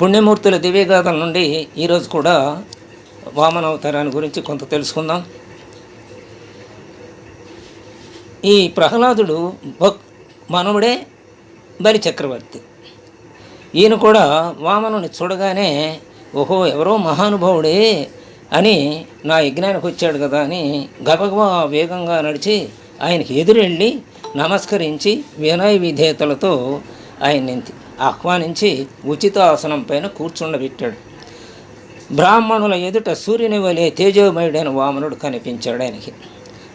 పుణ్యమూర్తుల దివ్యగాథల నుండి ఈరోజు కూడా వామన అవతారాన్ని గురించి కొంత తెలుసుకుందాం. ఈ ప్రహ్లాదుడు భక్ మనవుడే బలి చక్రవర్తి. ఈయన కూడా వామనుని చూడగానే ఓహో ఎవరో మహానుభావుడే అని నా యజ్ఞానికి వచ్చాడు కదా అని గబగబా వేగంగా నడిచి ఆయనకి ఎదురెళ్ళి నమస్కరించి వినయ విధేయతలతో ఆయన్ని ఆహ్వానించి ఉచిత ఆసనం పైన కూర్చుండబెట్టాడు. బ్రాహ్మణుల ఎదుట సూర్యుని వలె తేజోమయుడైన వామనుడు కనిపించాడు ఆయనకి.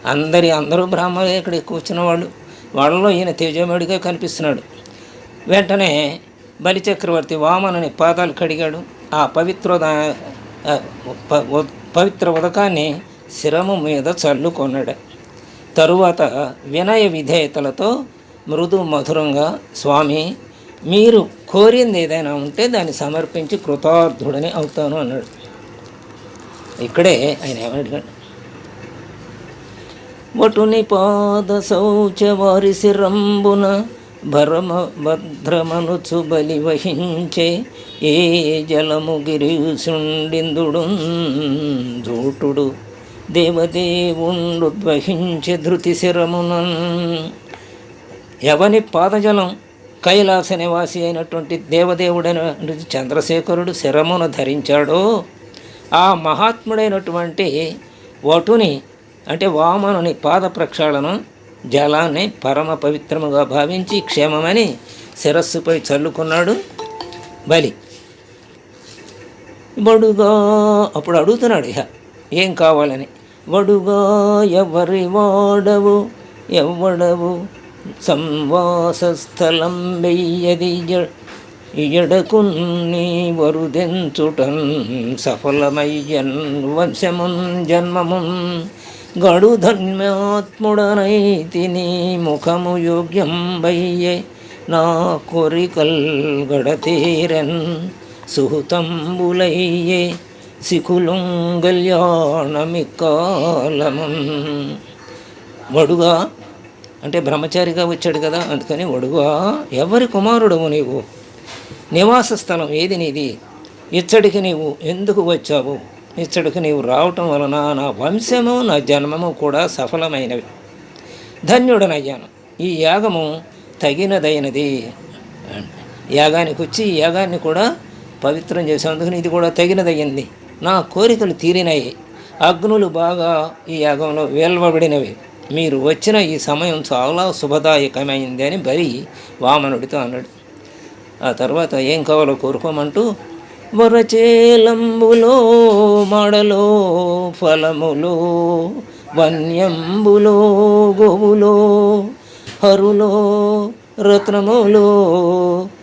అందరి అందరూ బ్రాహ్మణులు ఇక్కడ కూర్చున్న వాళ్ళు. వాళ్ళలో ఈయన తేజోమయుడిగా కనిపిస్తున్నాడు. వెంటనే బలిచక్రవర్తి వామనుని పాదాలు కడిగాడు. ఆ పవిత్ర పవిత్ర ఉదకాన్ని శిరము మీద చల్లుకొన్నాడు. తరువాత వినయ విధేయతలతో మృదు మధురంగా స్వామి మీరు కోరింది ఏదైనా ఉంటే దాన్ని సమర్పించి కృతార్థుడని అవుతాను అన్నాడు. ఇక్కడే ఆయన ఏమడిగాడు వటుని పాద శౌచ వారి శిరంబున భరమ భద్రమనుచు బలి వహించే ఏ జలము గిరీశుండిందుడు జూటుడు దేవదేవుండు ద్వహించే ధృతి శిరమున ఎవని పాదజలం? కైలాస నివాసి అయినటువంటి దేవదేవుడైన చంద్రశేఖరుడు శరమును ధరించాడో. ఆ మహాత్ముడైనటువంటి వటుని అంటే వామనుని పాద ప్రక్షాళన జలాన్ని పరమ పవిత్రముగా భావించి క్షేమమని శిరస్సుపై చల్లుకున్నాడు బలి. బడుగా అప్పుడు అడుగుతున్నాడు ఇహ ఏం కావాలని? బడుగా ఎవరి వాడవు? ఎవడవు? సంవాసస్థలం వెయ్యది ఎడకు నీ వరుదెంచుటన్ సఫలమయ్యన్ వంశమున్ జన్మమున్ గడు ధన్యాత్ముడనైతి నీ ముఖము యోగ్యం వయ్యే నా కొరికల్ గడతీరన్ సుహృతంబులయ్యే సికులుం కళ్యాణమికాలమున్. వడుగా అంటే బ్రహ్మచారిగా వచ్చాడు కదా అందుకని ఒడుగా. ఎవరి కుమారుడవు నీవు? నివాస స్థలం ఏది నీది? ఇచ్చడికి నీవు ఎందుకు వచ్చావు? ఇచ్చడికి నీవు రావటం వలన నా వంశము నా జన్మము కూడా సఫలమైనవి. ధన్యుడనయ్యాను. ఈ యాగము తగినదైనది. యాగానికి వచ్చి ఈ యాగాన్ని కూడా పవిత్రం చేసేందుకు ఇది కూడా తగినదయ్యింది. నా కోరికలు తీరినాయి. అగ్నులు బాగా ఈ యాగంలో వేల్వబడినవి. మీరు వచ్చిన ఈ సమయం చాలా శుభదాయకమైంది అని బలి వామనుడితో అన్నాడు. ఆ తర్వాత ఏం కావాలో కోరుకోమంటూ వరచేలంబులో మడలో ఫలములో వన్యంబులో గోవులో హరులో రత్నములో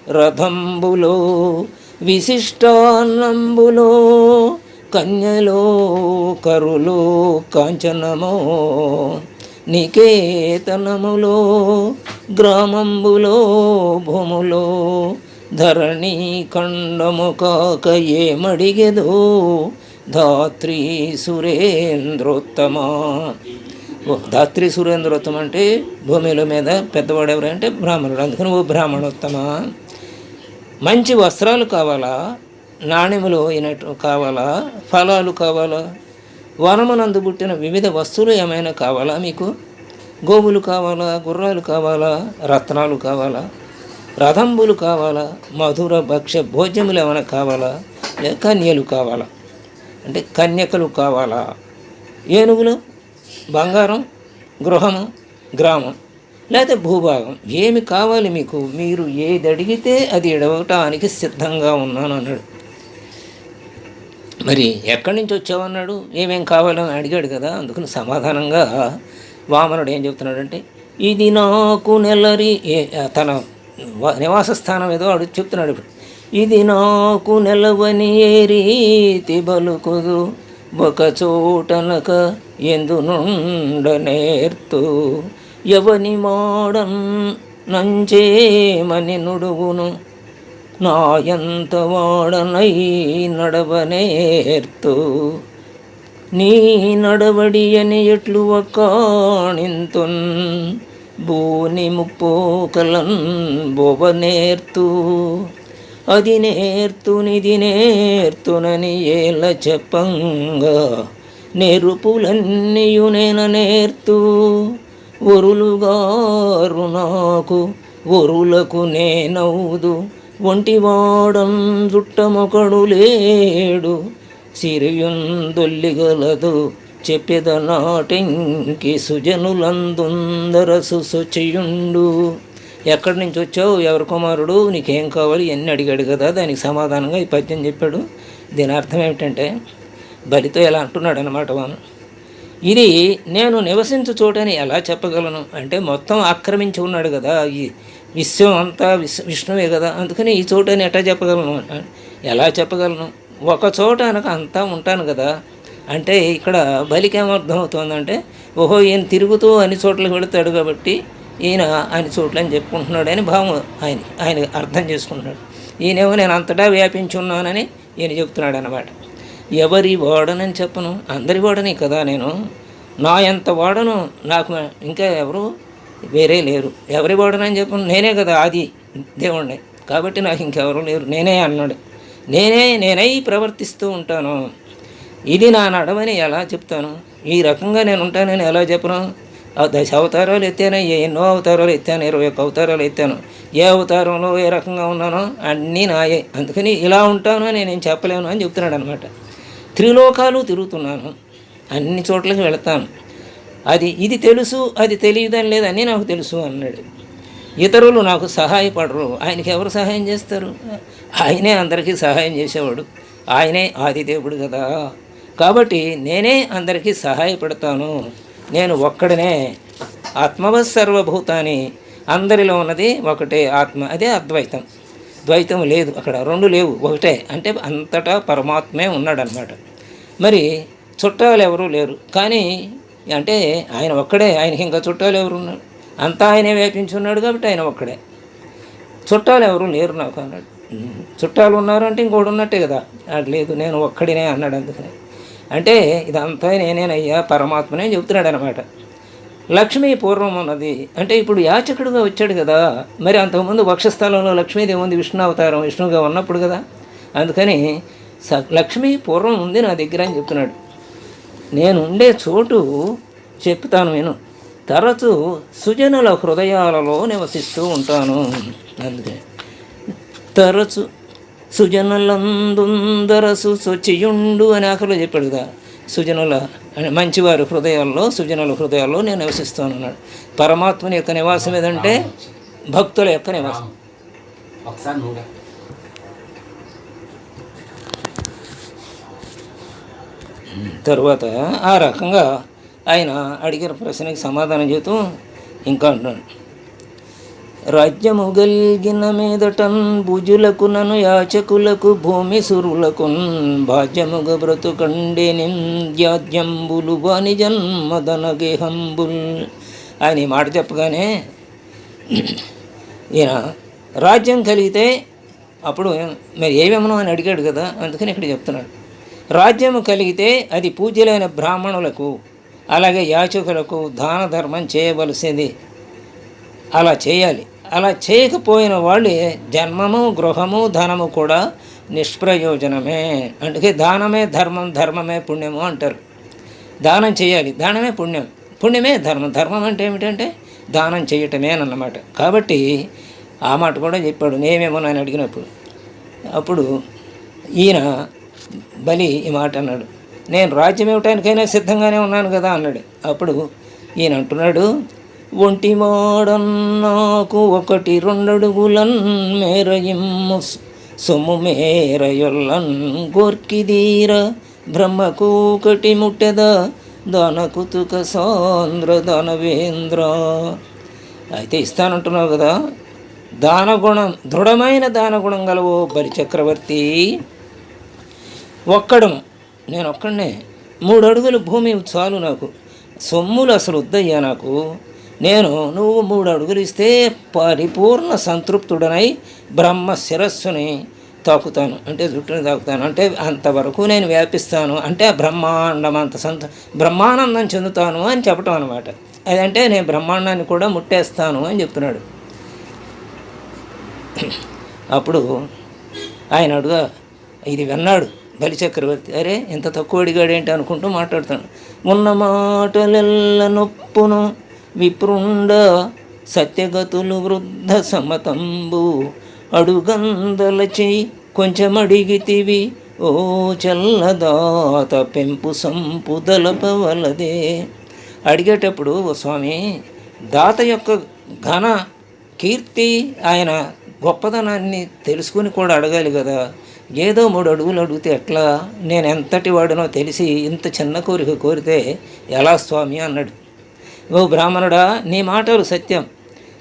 రథంబులో విశిష్టాన్నంబులో కన్యలో కరులో కాంచనమో నికేతనములో గ్రామంబులో భూములో ధరణి ఖండము కాక ఏమడిగెదో ధాత్రి సురేంద్రోత్తమ. ఓ ధాత్రి సురేంద్రోత్తమ అంటే భూమిల మీద పెద్దవాడు ఎవరంటే బ్రాహ్మణుడు. అందుకని ఓ బ్రాహ్మణోత్తమ. మంచి వస్త్రాలు కావాలా? నాణ్యములు అయినట్టు కావాలా? ఫలాలు కావాలా? వనమునందు పుట్టిన వివిధ వస్తువులు ఏమైనా కావాలా మీకు? గోవులు కావాలా? గుర్రాలు కావాలా? రత్నాలు కావాలా? రథంబులు కావాలా? మధుర భక్ష్య భోజ్యములు ఏమైనా కావాలా? లేక కన్యలు కావాలా? అంటే కన్యకలు కావాలా? ఏనుగులు? బంగారం? గృహము? గ్రామం? లేకపోతే భూభాగం? ఏమి కావాలి మీకు? మీరు ఏది అడిగితే అది ఇడవటానికి సిద్ధంగా ఉన్నాను అన్నాడు. మరి ఎక్కడి నుంచి వచ్చావన్నాడు? ఏమేం కావాలని అడిగాడు కదా అందుకని సమాధానంగా వామనుడు ఏం చెప్తున్నాడంటే ఇది నాకు నెలరి ఏ- తన నివాస స్థానం ఏదో అడుగు చెప్తున్నాడు ఇప్పుడు. ఇది నాకు నెలవని ఏ రీతి బలుకుదు ఒక చోటనక ఎందు నుండనేర్తు ఎవని మాడన్ నంచేమని నుడుగును నాయంత వాడనై నడవనేర్తు. నీ నడవడియని ఎట్లు ఒక్కాణింతున్ భూని ముప్పోకలన్ బొవనేర్తు అది నేర్తునిది నేర్తునని ఏల చెప్పంగా. నెరుపులన్నీయు నేన నేర్తు ఒరులుగారు నాకు ఒరులకు నేనవుదు ఒంటివాడం చుట్టమొకడు లేడు సిరియుందొల్లిగలదు చెప్పెద నాటింకి సుజనులందుందర శుచియుండు ఎక్కడి నుంచి వచ్చావు? ఎవరి కుమారుడు? నీకేం కావాలి? ఎన్ని అడిగాడు కదా? దానికి సమాధానంగా ఈ పద్యం చెప్పాడు. దీని అర్థం ఏమిటంటే బలితో ఎలా అంటున్నాడు అనమాట వాను. ఇది నేను నివసించు చోటని ఎలా చెప్పగలను? అంటే మొత్తం ఆక్రమించి ఉన్నాడు కదా ఈ విశ్వం అంతా విశ్వ విష్ణువే కదా. అందుకని ఈ చోటని ఎట్లా చెప్పగలను? ఎలా చెప్పగలను? ఒక చోట అనక అంతా ఉంటాను కదా. అంటే ఇక్కడ బలికేమర్థం అవుతుందంటే ఓహో ఈయన తిరుగుతూ అన్ని చోట్లకి వెళుతాడు కాబట్టి ఈయన అన్ని చోట్ల అని చెప్పుకుంటున్నాడు అని భావం ఆయన ఆయన అర్థం చేసుకుంటున్నాడు. ఈయనేమో నేను అంతటా వ్యాపించి ఉన్నానని ఈయన చెప్తున్నాడు అనమాట ఎవరి వాడనని చెప్పను? అందరి వాడని కదా నేను. నా ఎంత వాడను నాకు ఇంకా ఎవరు వేరే లేరు. ఎవరి వాడనని చెప్పను. నేనే కదా ఆది దేవుణ్ణి. కాబట్టి నాకు ఇంకెవరు లేరు. నేనే అన్నాడు. నేనే నేనై ప్రవర్తిస్తూ ఉంటాను. ఇది నా నడవని ఎలా చెప్తాను? ఈ రకంగా నేను ఉంటానని ఎలా చెప్పను? ఆ దశ అవతారాలు ఎత్తాను? ఎన్నో అవతారాలు ఎత్తాను? ఇరవై ఒక్క అవతారాలు ఎత్తాను. ఏ అవతారంలో ఏ రకంగా ఉన్నానో అన్నీ నాయే. అందుకని ఇలా ఉంటాను అని నేను చెప్పలేను అని చెప్తున్నాడు అనమాట త్రిలోకాలు తిరుగుతున్నాను. అన్ని చోట్లకి వెళతాను. అది ఇది తెలుసు అది తెలియదని లేదని నాకు తెలుసు అన్నాడు. ఇతరులు నాకు సహాయపడరు. ఆయనకి ఎవరు సహాయం చేస్తారు? ఆయనే అందరికీ సహాయం చేసేవాడు. ఆయనే ఆదిదేవుడు కదా. కాబట్టి నేనే అందరికీ సహాయపడతాను. నేను ఒక్కడనే ఆత్మవత్ సర్వభూతాన్ని అందరిలో ఉన్నది ఒకటే ఆత్మ. అదే అద్వైతం. ద్వైతం లేదు అక్కడ. రెండు లేవు. ఒకటే. అంటే అంతటా పరమాత్మే ఉన్నాడనమాట మరి చుట్టాలు ఎవరూ లేరు. కానీ అంటే ఆయన ఒక్కడే ఆయనకి ఇంకా చుట్టాలు ఎవరు ఉన్నారు అంతా ఆయనే వ్యాపించున్నాడు కాబట్టి ఆయన ఒక్కడే. చుట్టాలు ఎవరు లేరు నాకు అన్నాడు. చుట్టాలు ఉన్నారు అంటే ఇంకోటి ఉన్నట్టే కదా. అది లేదు నేను ఒక్కడినే అన్నాడు అందుకని. అంటే ఇదంతా నేనేనయ్యా పరమాత్మనే చెబుతున్నాడు అనమాట లక్ష్మి పూర్వం ఉన్నది. అంటే ఇప్పుడు యాచకుడుగా వచ్చాడు కదా. మరి అంతకుముందు వక్షస్థలంలో లక్ష్మీదేవి ఉంది విష్ణు అవతారం విష్ణువుగా ఉన్నప్పుడు కదా. అందుకని స లక్ష్మి పూర్వం ఉంది నా దగ్గర అని చెప్తున్నాడు. నేను ఉండే చోటు చెప్తాను నేను తరచు సుజనుల హృదయాలలో నివసిస్తూ ఉంటాను. అందుకే తరచు సుజనులందుందరసు శుచియుండు అని ఆఖరిలో చెప్పాడు కదా. సుజనుల మంచివారి హృదయాల్లో సుజనుల హృదయాల్లో నేను నివసిస్తాను అన్నాడు. పరమాత్మని యొక్క నివాసం ఏదంటే భక్తుల యొక్క నివాసం. ఒకసారి తర్వాత ఆ రకంగా ఆయన అడిగిన ప్రశ్నకి సమాధానం చేస్తూ ఇంకా అంటున్నాడు. రాజ్యము గల్గిన మీదటన్ భుజులకు నను యాచకులకు భూమి సురులకు భాజ్యముగ బ్రతుకండే నింద్యాద్యంబులు వాని జన్మదన గేహంబుల్ ఆయన ఈ మాట చెప్పగానే ఈయన రాజ్యం కలిగితే అప్పుడు మరి ఏమేమనో అని అడిగాడు కదా అందుకని ఇక్కడ చెప్తున్నాడు. రాజ్యము కలిగితే అది పూజ్యులైన బ్రాహ్మణులకు అలాగే యాచకులకు దాన ధర్మం చేయవలసింది. అలా చేయాలి. అలా చేయకపోయిన వాళ్ళే జన్మము గృహము ధనము కూడా నిష్ప్రయోజనమే. అందుకే దానమే ధర్మం ధర్మమే పుణ్యము అంటారు. దానం చేయాలి. దానమే పుణ్యం. పుణ్యమే ధర్మం. ధర్మం అంటే ఏమిటంటే దానం చేయటమేనన్నమాట కాబట్టి ఆ మాట కూడా చెప్పాడు నేమేమో నేను అడిగినప్పుడు. అప్పుడు ఈయన బలి ఈ మాట అన్నాడు. నేను రాజ్యం ఇవ్వటానికైనా సిద్ధంగానే ఉన్నాను కదా అన్నాడు. అప్పుడు ఈయన అంటున్నాడు ఒంటి నాకు ఒకటి రెండడుగులన్ మేరయిమ్ము సొమ్ము మేరయొల్లన్ గోర్కిదీర బ్రహ్మకు ఒకటి ముట్టెద దానకుతుక సాంద్ర దానవేంద్ర అయితే ఇస్తానంటున్నావు కదా దానగుణం దృఢమైన దానగుణం గలవో బలి చక్రవర్తి ఒక్కడను. నేను ఒక్కడనే. మూడు అడుగుల భూమి చాలు నాకు. సొమ్ములు అసలు వద్దయ్యా నాకు. నేను నువ్వు మూడు అడుగులు ఇస్తే పరిపూర్ణ సంతృప్తుడనై బ్రహ్మ శిరస్సుని తాకుతాను. అంటే జుట్టుని తాకుతాను. అంటే అంతవరకు నేను వ్యాపిస్తాను. అంటే ఆ బ్రహ్మాండం అంత సంత బ్రహ్మానందం చెందుతాను అని చెప్పటం అనమాట అదంటే నేను బ్రహ్మాండాన్ని కూడా ముట్టేస్తాను అని చెప్తున్నాడు. అప్పుడు ఆయన అడుగా ఇది విన్నాడు. బలిచక్రవర్తి అరే ఇంత తక్కువ అడిగాడేంటి అనుకుంటూ మాట్లాడుతాడు. ఉన్న మాటలెల్ల నొప్పును విప్రుండ సత్యగతులు వృద్ధ సమతంబు అడుగందలచి కొంచెం అడిగితివి ఓ చల్లదాత పెంపు సంపు దలపవలదే. అడిగేటప్పుడు ఓ స్వామి దాత యొక్క ఘన కీర్తి ఆయన గొప్పదనాన్ని తెలుసుకుని కూడా అడగాలి కదా. ఏదో మూడు అడుగులు అడిగితే ఎట్లా? నేను ఎంతటి వాడినో తెలిసి ఇంత చిన్న కోరిక కోరితే ఎలా స్వామి అన్నాడు. ఓ బ్రాహ్మణుడా నీ మాటలు సత్యం.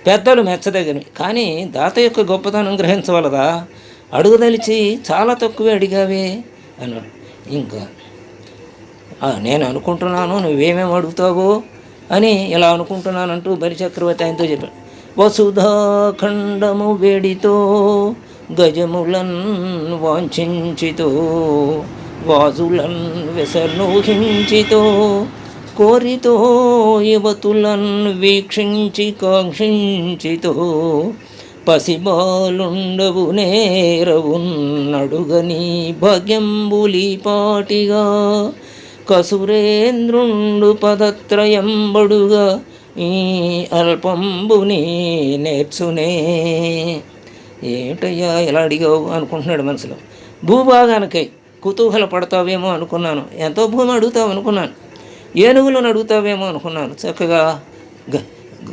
పెద్దలు మెచ్చదగినవి. కానీ దాత యొక్క గొప్పతనం గ్రహించవలదా? అడుగుదలిచి చాలా తక్కువే అడిగావే అన్నాడు. ఇంకా నేను అనుకుంటున్నాను నువ్వేమేమి అడుగుతావో? అని ఇలా అనుకుంటున్నానంటూ బలిచక్రవర్తి ఆయనతో చెప్పాడు. వసుధాఖండము వేడితో గజములన్ వాంఛించితో వాజులన్ వెసనూహించితో కోరితో యువతులన్ వీక్షించి కాంక్షించితో పసిబాలుండవు నేరవున్నడుగని భాగ్యంబులిపాటిగా కసురేంద్రుండు పదత్రయంబడుగా ఈ అల్పంబుని నేర్చునే. ఏమిటయ్యా ఎలా అడిగావు? అనుకుంటున్నాడు మనసులో. భూభాగానికై కుతూహల పడతావేమో అనుకున్నాను. ఎంతో భూమి అడుగుతావు అనుకున్నాను. ఏనుగులను అడుగుతావేమో అనుకున్నాను. చక్కగా గ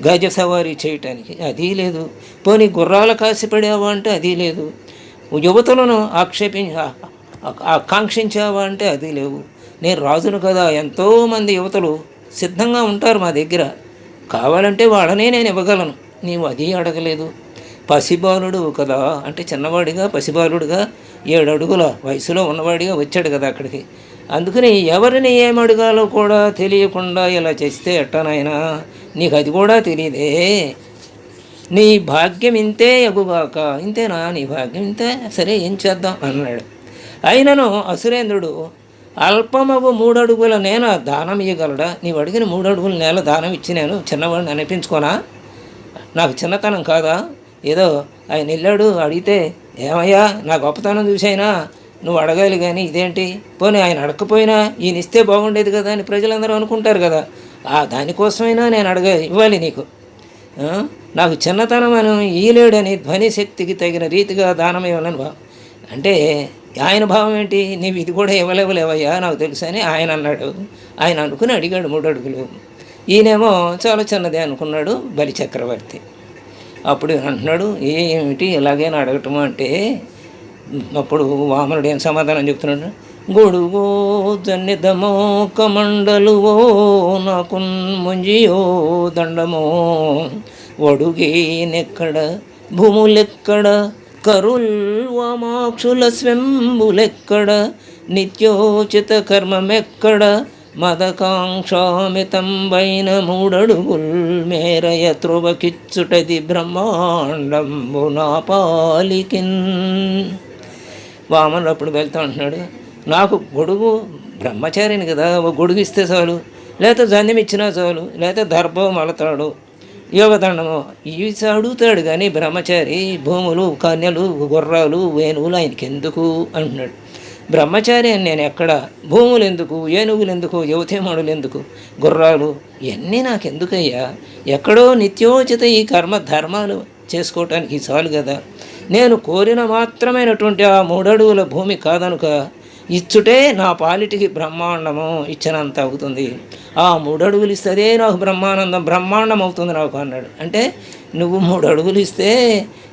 గజ సవారీ చేయటానికి అది లేదు. పోనీ గుర్రాల కాసిపడేవా అంటే అది లేదు. యువతలను ఆక్షేపి ఆకాంక్షించావా అంటే అది లేవు. నేను రాజును కదా ఎంతోమంది యువతలు సిద్ధంగా ఉంటారు మా దగ్గర. కావాలంటే వాళ్ళనే నేను ఇవ్వగలను. నీవు అది అడగలేదు. పసిబాలుడు కదా. అంటే చిన్నవాడిగా పసిబాలుడుగా ఏడు అడుగుల వయసులో ఉన్నవాడిగా వచ్చాడు కదా అక్కడికి. అందుకని ఎవరిని ఏం అడగాలో కూడా తెలియకుండా ఇలా చేస్తే ఎట్టనైనా నీకు అది కూడా తెలియదే నీ భాగ్యం ఇంతే ఎగుగాక ఇంతేనా నీ భాగ్యం ఇంతే. సరే ఏం చేద్దాం? అన్నాడు. అయినను అసురేంద్రుడు అల్పమగు మూడడుగుల నేల దానం ఇవ్వగలడా నీవు అడిగిన మూడడుగుల నేల దానం ఇచ్చి నేను చిన్నవాడిని అనిపించుకోనా? నాకు చిన్నతనం కాదా? ఏదో ఆయన వెళ్ళాడు అడిగితే ఏమయ్యా నా గొప్పతనం చూసైనా నువ్వు అడగాలి కానీ ఇదేంటి? పోనీ ఆయన అడగకపోయినా ఈయన ఇస్తే బాగుండేది కదా అని ప్రజలందరూ అనుకుంటారు కదా. ఆ దానికోసమైనా నేను అడగ ఇవ్వాలి నీకు. నాకు చిన్నతనం అని ఈలేడని ధ్వని శక్తికి తగిన రీతిగా దానం ఇవ్వాలని భావం అంటే ఆయన భావం ఏంటి? నీవు ఇది కూడా ఇవ్వలేవలేవయ్యా నాకు తెలుసు అని ఆయన అన్నాడు. ఆయన అనుకుని అడిగాడు మూడు అడుగులు ఈయనేమో చాలా చిన్నదే అనుకున్నాడు బలి చక్రవర్తి. అప్పుడు అంటున్నాడు ఏమిటి? ఇలాగైనా అడగటము అంటే అప్పుడు వామనుడు ఏం సమాధానం చెప్తున్నాడు? గొడుగో జన్నిధమో కమండలువో నాకు ముంజియో దండమో ఒడుగేనెక్కడ భూములెక్కడ? కరుల్ వామాక్షుల స్వెంబులెక్కడ? నిత్యోచిత కర్మమెక్కడ? మదకాంక్షామితంబైన మూడడుగుల్ మేరయ త్రువకిచ్చుటది బ్రహ్మాండంబు నా పాలికిన్. వామనుడు అప్పుడు వెళ్తా అంటున్నాడు నాకు గొడుగు బ్రహ్మచారిని కదా ఒక గొడుగు ఇస్తే చాలు లేకపోతే జన్యం ఇచ్చినా చాలు లేకపోతే దర్భం అలతాడు యోగదండము ఇవి అడుగుతాడు కానీ బ్రహ్మచారి భూములు కన్యలు గుర్రాలు వేణువులు ఆయనకి ఎందుకు అంటున్నాడు. బ్రహ్మచారి అని నేను ఎక్కడ భూములు ఎందుకు ఏనుగులు ఎందుకు యువతీమణులు ఎందుకు గుర్రాలు ఇవన్నీ నాకెందుకయ్యా? ఎక్కడో నిత్యోచిత ఈ కర్మ ధర్మాలు చేసుకోవటానికి చాలు కదా. నేను కోరిన మాత్రమైనటువంటి ఆ మూడడుగుల భూమి కాదనుక ఇచ్చుటే నా పాలిటికి బ్రహ్మాండము ఇచ్చినంత అవుతుంది. ఆ మూడు అడుగులు ఇస్తే నాకు బ్రహ్మానందం బ్రహ్మాండం అవుతుంది నాకు అన్నాడు. అంటే నువ్వు మూడు అడుగులు ఇస్తే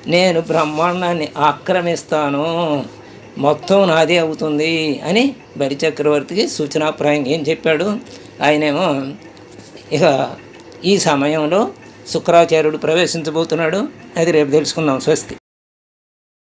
నేను బ్రహ్మాండాన్ని ఆక్రమిస్తాను. మొత్తం నాదే అవుతుంది అని బలి చక్రవర్తికి సూచనాప్రాయంగా ఏం చెప్పాడు? ఆయనేమో ఇక ఈ సమయంలో శుక్రాచార్యుడు ప్రవేశించబోతున్నాడు. అది రేపు తెలుసుకుందాం. స్వస్తి.